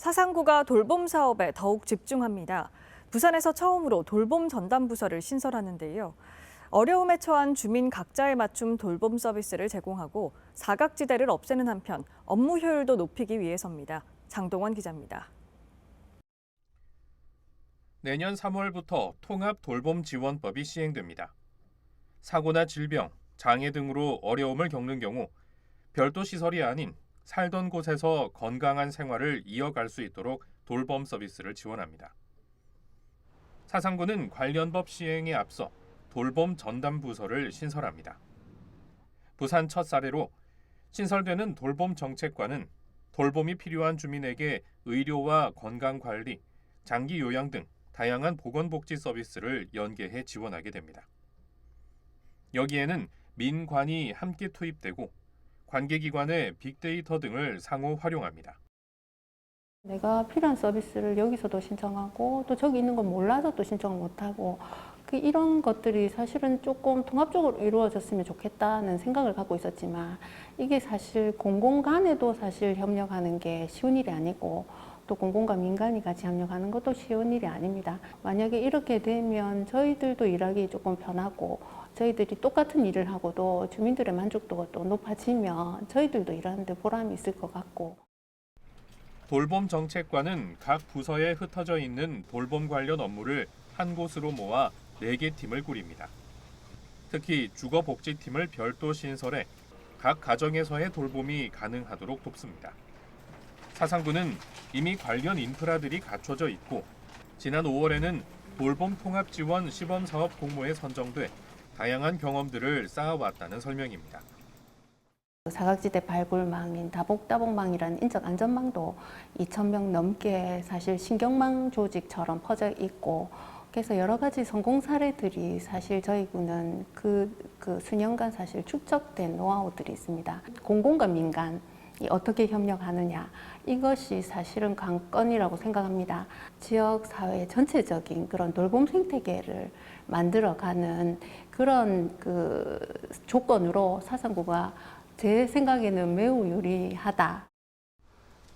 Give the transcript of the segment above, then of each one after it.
사상구가 돌봄 사업에 더욱 집중합니다. 부산에서 처음으로 돌봄 전담 부서를 신설하는데요. 어려움에 처한 주민 각자에 맞춤 돌봄 서비스를 제공하고 사각지대를 없애는 한편 업무 효율도 높이기 위해서입니다. 장동원 기자입니다. 내년 3월부터 통합 돌봄 지원법이 시행됩니다. 사고나 질병, 장애 등으로 어려움을 겪는 경우 별도 시설이 아닌 살던 곳에서 건강한 생활을 이어갈 수 있도록 돌봄 서비스를 지원합니다. 사상구는 관련 법 시행에 앞서 돌봄 전담 부서를 신설합니다. 부산 첫 사례로 신설되는 돌봄 정책과는 돌봄이 필요한 주민에게 의료와 건강 관리, 장기 요양 등 다양한 보건복지 서비스를 연계해 지원하게 됩니다. 여기에는 민관이 함께 투입되고 관계기관의 빅데이터 등을 상호 활용합니다. 내가 필요한 서비스를 여기서도 신청하고 또 저기 있는 건 몰라서 또 신청을 못하고 그 이런 것들이 사실은 조금 통합적으로 이루어졌으면 좋겠다는 생각을 갖고 있었지만 이게 사실 공공 간에도 사실 협력하는 게 쉬운 일이 아니고 또 공공과 민간이 같이 협력하는 것도 쉬운 일이 아닙니다. 만약에 이렇게 되면 저희들도 일하기 조금 편하고 저희들이 똑같은 일을 하고도 주민들의 만족도가 또 높아지면 저희들도 일하는데 보람이 있을 것 같고 돌봄 정책과는 각 부서에 흩어져 있는 돌봄 관련 업무를 한 곳으로 모아 4개 팀을 꾸립니다. 특히 주거복지팀을 별도 신설해 각 가정에서의 돌봄이 가능하도록 돕습니다. 사상구는 이미 관련 인프라들이 갖춰져 있고 지난 5월에는 돌봄 통합 지원 시범 사업 공모에 선정돼 다양한 경험들을 쌓아왔다는 설명입니다. 사각지대 발굴망인 다복다복망이라는 인적 안전망도 2,000명 넘게 사실 신경망 조직처럼 퍼져 있고 그래서 여러 가지 성공 사례들이 사실 저희 군은 그, 그 수년간 사실 축적된 노하우들이 있습니다. 공공과 민간이 어떻게 협력하느냐 이것이 사실은 관건이라고 생각합니다. 지역 사회 전체적인 그런 돌봄 생태계를 만들어가는 그런 그 조건으로 사상구가 제 생각에는 매우 유리하다.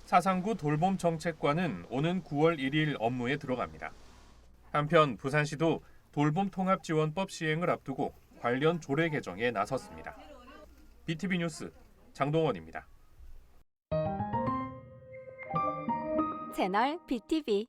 사상구 돌봄 정책과는 오는 9월 1일 업무에 들어갑니다. 한편 부산시도 돌봄 통합 지원법 시행을 앞두고 관련 조례 개정에 나섰습니다. BTV 뉴스 장동원입니다. 채널 BTV